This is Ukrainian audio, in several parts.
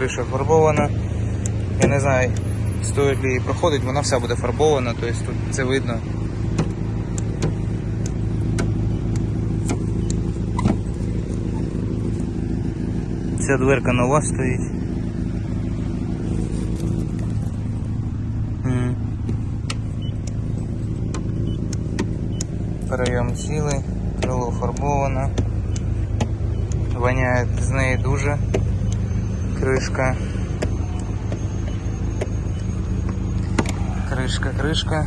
криша фарбована. Я не знаю, стоїть ли її проходить, вона вся буде фарбована, тобто тут це видно. Ця дверка нова стоїть. Перейом цілий, крило фарбовано. Воняє з неї дуже. Кришка. Кришка, кришка.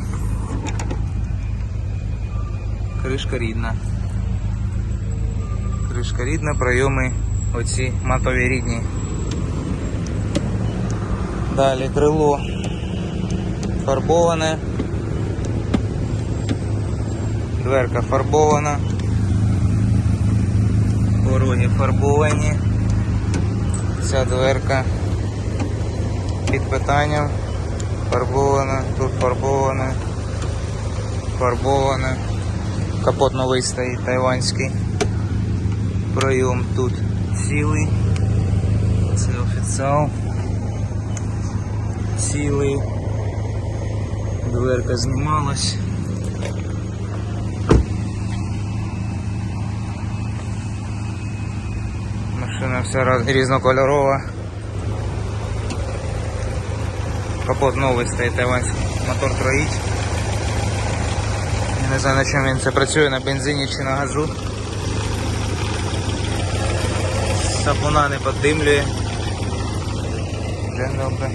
Кришка рідна. Кришка рідна, пройоми оці матові рідні. Далі крило фарбоване. Дверка фарбована. Пороги фарбовані. Ця дверка під питанням. Фарбована, тут фарбована, фарбована. Капот новий стоїть тайванський. Пройом тут цілий. Це офіціал. Цілий. Дверка знімалась. Машина вся різнокольорова. Капот новий стоїть тайванський. Мотор троїть. Я Не знаю на чому він це працює, на бензині чи на газу. Сапуна не поддимлює. Вже добре.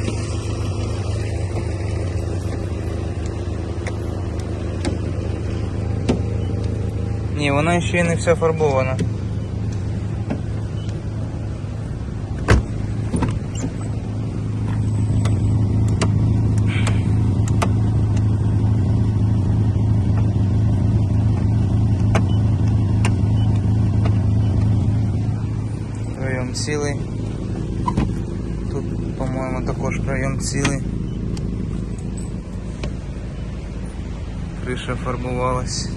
Ні, вона ще й не вся фарбована. Прийом цілий. Тут, по-моєму, також прийом цілий. Криша фарбувалась.